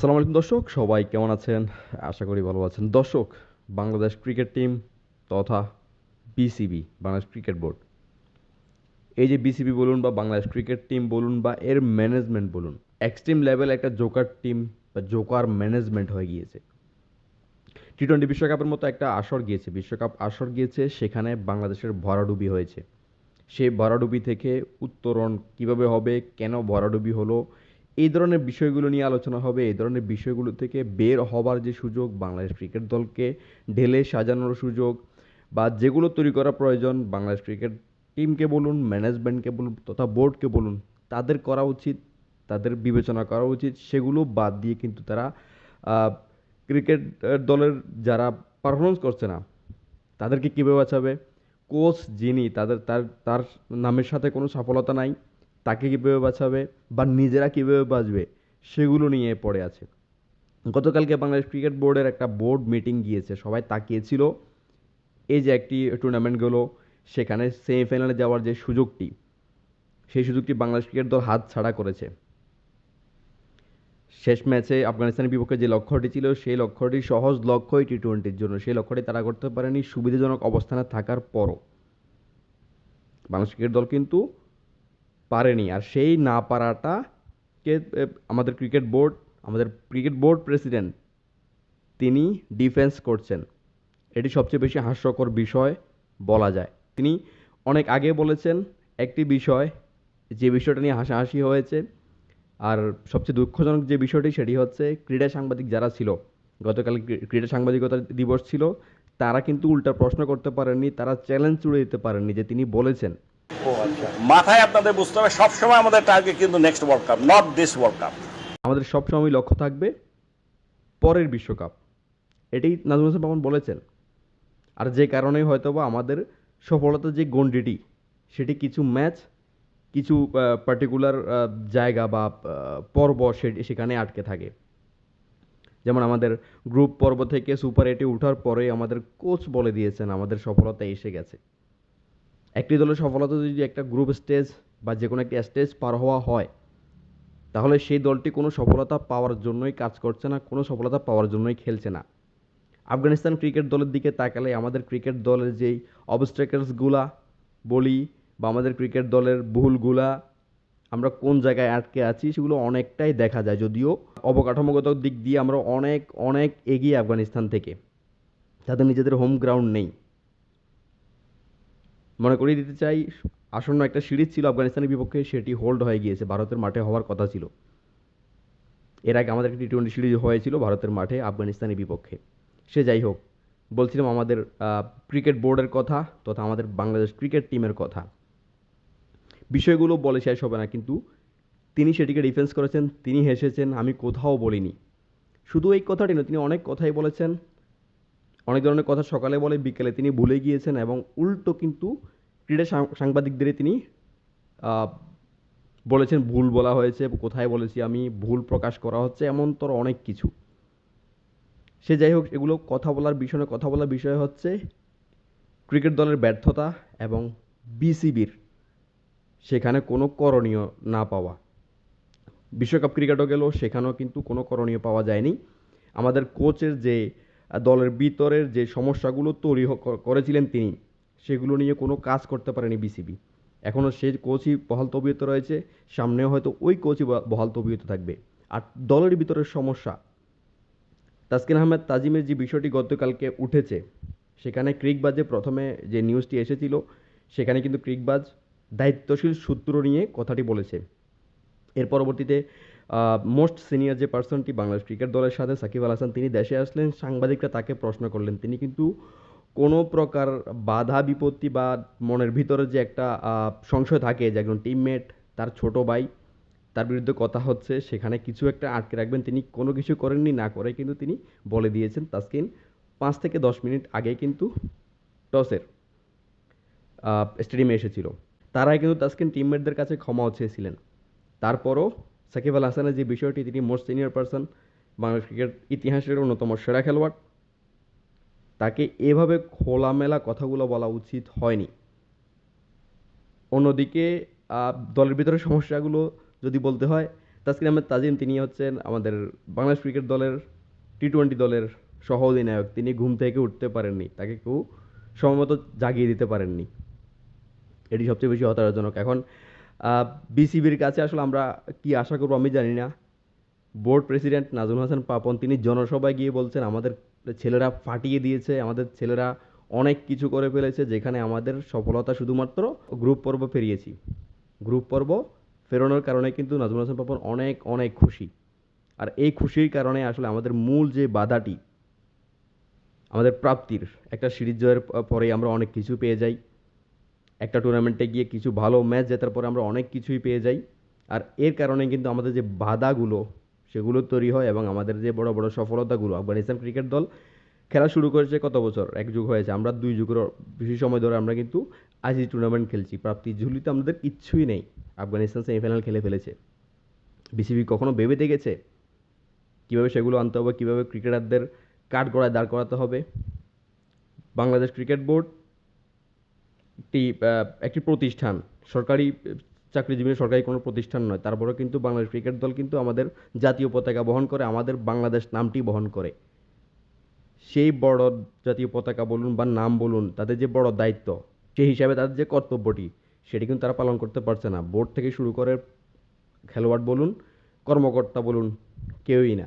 আসসালামু আলাইকুম দর্শক, সবাই কেমন আছেন? আশা করি ভালো আছেন। দর্শক, বাংলাদেশ ক্রিকেট টিম তথা বিসিবি, বাংলাদেশ ক্রিকেট বোর্ড। এই যে বিসিবি বলুন বা বাংলাদেশ ক্রিকেট টিম বলুন বা এর ম্যানেজমেন্ট বলুন, এক্সট্রিম লেভেল একটা জোকার টিম বা জোকার ম্যানেজমেন্ট হয়ে গিয়েছে। টি টোয়েন্টি বিশ্বকাপের মতো একটা আসর গিয়েছে। বিশ্বকাপ আসর গিয়েছে, সেখানে বাংলাদেশের ভরাডুবি হয়েছে। সেই ভরাডুবি থেকে উত্তরণ কীভাবে হবে, কেন ভরাডুবি হলো এই ধরনের বিষয়গুলো নিয়ে আলোচনা হবে। এই ধরনের বিষয়গুলো থেকে বের হবার যে সুযোগ বাংলাদেশ ক্রিকেট দলকে ঢেলে সাজানোর সুযোগ বা যেগুলো তৈরি করা প্রয়োজন, বাংলাদেশ ক্রিকেট টিমকে বলুন, ম্যানেজমেন্টকে বলুন তথা বোর্ডকে বলুন, তাদের করা উচিত, তাদের বিবেচনা করা উচিত, সেগুলো বাদ দিয়ে কিন্তু তারা ক্রিকেট দলের যারা পারফরমেন্স করছে না, তাদেরকে কীভাবে বাঁচাবে? কোচ যিনি, তাদের, তার তার নামের সাথে কোনো সফলতা নাই। তাকে কীভাবে বাঁচাবে বা নিজেরা কীভাবে বাঁচবে সেগুলো নিয়ে পড়ে আছে। গতকালকে বাংলাদেশ ক্রিকেট বোর্ডের একটা বোর্ড মিটিং গিয়েছে, সবাই তাকিয়েছিল। এই যে একটি টুর্নামেন্ট গেলো, সেখানে সেমিফাইনালে যাওয়ার যে সুযোগটি, সেই সুযোগটি বাংলাদেশ ক্রিকেট দল হাত ছাড়া করেছে। শেষ ম্যাচে আফগানিস্তানের বিপক্ষে যে লক্ষ্যটি ছিল, সেই লক্ষ্যটি সহজ লক্ষ্যই টি টোয়েন্টির জন্য। সেই লক্ষ্যটি তারা করতে পারেনি, সুবিধাজনক অবস্থানে থাকার পরও। বাংলাদেশ ক্রিকেট দল কিন্তু পারেনি। আর সেই না পারাটাকে আমাদের ক্রিকেট বোর্ড আমাদের ক্রিকেট বোর্ড প্রেসিডেন্ট তিনি ডিফেন্স করছেন। এটি সবচেয়ে বেশি হাস্যকর বিষয় বলা যায়। তিনি অনেক আগে বলেছেন একটি বিষয়, যে বিষয়টা নিয়ে হাসাহাসি হয়েছে, আর সবচেয়ে দুঃখজনক যে বিষয়টি সেটি হচ্ছে ক্রীড়া সাংবাদিক যারা ছিল, গতকাল ক্রীড়া সাংবাদিকতা দিবস ছিল, তারা কিন্তু উল্টা প্রশ্ন করতে পারেননি, তারা চ্যালেঞ্জ ছুড়ে দিতে পারেননি, যে তিনি বলেছেন। মাথায় আপনাদের বুঝতে হবে, সবসময় আমাদের টার্গেট কিন্তু next world cup not this world cup আমাদের সবসময় লক্ষ্য থাকবে পরের বিশ্বকাপ। এটাই নাজমুল হাসান মামুন বলেছেন। আর যে কারণেই হয়তোবা আমাদের সফলতার যে গণ্ডিটি, সেটি কিছু ম্যাচ কিছু পার্টিকুলার জায়গা বা পর্ব সেখানে আটকে থাকে। যেমন আমাদের গ্রুপ পর্ব থেকে সুপার এইটে ওঠার পরে আমাদের কোচ বলে দিয়েছেন, আমাদের সফলতা এসে গেছে। একটি দলের সফলতা যদি একটা গ্রুপ স্টেজ বা যে কোনো একটি স্টেজ পার হওয়া হয়, তাহলে সেই দলটি কোনো সফলতা পাওয়ার জন্যই কাজ করছে না, কোনো সফলতা পাওয়ার জন্যই খেলছে না। আফগানিস্তান ক্রিকেট দলের দিকে তাকালে আমাদের ক্রিকেট দলের যেই অবস্ট্রাকেলসগুলা বলি বা আমাদের ক্রিকেট দলের ভুলগুলা আমরা কোন জায়গায় আটকে আছি, সেগুলো অনেকটাই দেখা যায়। যদিও অবকাঠামোগত দিক দিয়ে আমরা অনেক অনেক এগিয়ে আফগানিস্তান থেকে। তাদের নিজেদের হোম গ্রাউন্ড নেই। মনে করিয়ে দিতে চাই, আসন্ন একটা সিরিজ ছিল আফগানিস্তানের বিপক্ষে, সেটি হোল্ড হয়ে গিয়েছে। ভারতের মাঠে হওয়ার কথা ছিল। এর আগে আমাদের টি টোয়েন্টি সিরিজ হয়েছিল ভারতের মাঠে আফগানিস্তানের বিপক্ষে। সে যাই হোক, বলছিলাম আমাদের ক্রিকেট বোর্ডের কথা তথা আমাদের বাংলাদেশ ক্রিকেট টিমের কথা। বিষয়গুলো বলে শেষ হবে না, কিন্তু তিনি সেটিকে ডিফেন্স করেছেন, তিনি হেসেছেন, আমি কোথাও বলিনি। শুধু এই কথাটি নয়, তিনি অনেক কথাই বলেছেন। অনেক ধরনের কথা সকালে বলে, বিকেলে তিনি ভুলে গিয়েছেন এবং উল্টো কিন্তু ক্রীড়া সাংবাদিকদের তিনি বলেছেন ভুল বলা হয়েছে, কোথায় বলেছি আমি, ভুল প্রকাশ করা হচ্ছে এমন তোর অনেক কিছু। সে যাই হোক, এগুলো কথা বলার বিষয়ে কথা বলার বিষয় হচ্ছে ক্রিকেট দলের ব্যর্থতা এবং বিসিবির সেখানে কোনো করণীয় না পাওয়া। বিশ্বকাপ ক্রিকেটও গেল, সেখানেও কিন্তু কোনো করণীয় পাওয়া যায়নি। আমাদের কোচের যে দলের ভিতরের যে সমস্যাগুলো তৈরি করেছিলেন তিনি, সেগুলো নিয়ে কোনো কাজ করতে পারেনি বিসিবি। এখনও সেই কোচই বহাল তবিয়ত রয়েছে, সামনেও হয়তো ওই কোচই বহাল তবিয়ত থাকবে। আর দলের ভিতরের সমস্যা, তাসকিন আহমেদ তাজিমের যে বিষয়টি গতকালকে উঠেছে, সেখানে ক্রিকবাজে প্রথমে যে নিউজটি এসেছিল, সেখানে কিন্তু ক্রিকবাজ দায়িত্বশীল সূত্র নিয়ে কথাটি বলেছে। এর পরবর্তীতে মোস্ট সিনিয়র যে পার্সনটি বাংলাদেশ ক্রিকেট দলের সাথে সাকিব আল হাসান, তিনি দেশে আসলেন, সাংবাদিকরা তাকে প্রশ্ন করলেন। তিনি কিন্তু কোনো প্রকার বাধা, বিপত্তি বা মনের ভিতরে যে একটা সংশয় থাকে যে একজন টিমমেট তার ছোট ভাই, তার বিরুদ্ধে কথা হচ্ছে, সেখানে কিছু একটা আটকে রাখবেন, তিনি কোনো কিছু করেননি, না করে কিন্তু তিনি বলে দিয়েছেন তাসকিন। পাঁচ থেকে দশ মিনিট আগে কিন্তু টসের স্টেডিয়ামে এসেছিল। তারাই কিন্তু তাসকিন টিমমেটদের কাছে ক্ষমাও চেয়েছিলেন। তারপরও সাকিব আল হাসানের যে বিষয়টি, তিনি most senior person Bangladesh cricket ইতিহাসের অন্যতম সেরা খেলোয়াড়। তাকে এভাবে খোলামেলা কথাগুলো বলা উচিত হয়নি। অন্যদিকে দলের ভিতরে সমস্যাগুলো যদি বলতে হয়, তাসকিন আহমেদ তাজিম তিনি হচ্ছেন আমাদের বাংলাদেশ ক্রিকেট দলের টি টোয়েন্টি দলের সহ অধিনায়ক তিনি ঘুম থেকে উঠতে পারেননি, তাকে কেউ সময়মতো জাগিয়ে দিতে পারেননি। এটি সবচেয়ে বেশি হতাশাজনক। এখন বিসিবির কাছে আসলে আমরা কি আশা করব আমি জানি না। বোর্ড প্রেসিডেন্ট নাজমুল হাসান পাপন, তিনি জনসভায় গিয়ে বলছেন, আমাদের ছেলেরা ফাটিয়ে দিয়েছে, আমাদের ছেলেরা অনেক কিছু করে ফেলেছে, যেখানে আমাদের সফলতা শুধুমাত্র গ্রুপ পর্ব পেরিয়েছি। গ্রুপ পর্ব ফেরানোর কারণে কিন্তু নাজমুল হাসান পাপন অনেক অনেক খুশি। আর এই খুশির কারণে আসলে আমাদের মূল যে বাধাটি, আমাদের প্রাপ্তির, একটা সিরিজ জয়ের প- পরেই আমরা অনেক কিছু পেয়ে যাই। একটা টুর্নামেন্টে গিয়ে কিছু ভালো ম্যাচ জেতার পরে আমরা অনেক কিছুই পেয়ে যাই। আর এর কারণে কিন্তু আমাদের যে বাধাগুলো, সেগুলো তৈরি হয় এবং আমাদের যে বড় বড় সফলতাগুলো, আফগানিস্তান ক্রিকেট দল খেলা শুরু করেছে কত বছর? এক যুগ হয়েছে। আমরা দুই যুগের বেশি সময় ধরে আমরা কিন্তু আইসি টুর্নামেন্ট খেলছি। প্রাপ্তির ঝুলিতে আমাদের কিচ্ছুই নেই। আফগানিস্তান সেমিফাইনাল খেলে ফেলেছে। বিসিবি কখনো ভেবে দেখেছে? কীভাবে সেগুলো আনতে হবে? কীভাবে ক্রিকেটারদের কাঠ গড়ায় দাঁড় করাতে হবে? বাংলাদেশ ক্রিকেট বোর্ড একটি একটি প্রতিষ্ঠান। সরকারি, চাকরিজীবী সরকারি কোনো প্রতিষ্ঠান নয়। তারপরেও কিন্তু বাংলাদেশ ক্রিকেট দল কিন্তু আমাদের জাতীয় পতাকা বহন করে, আমাদের বাংলাদেশ নামটি বহন করে। সেই বড় জাতীয় পতাকা বলুন বা নাম বলুন, তাদের যে বড় দায়িত্ব, সেই হিসাবে তাদের যে কর্তব্যটি, সেটি কিন্তু তারা পালন করতে পারছে না। বোর্ড থেকে শুরু করে খেলোয়াড় বলুন, কর্মকর্তা বলুন, কেউই না।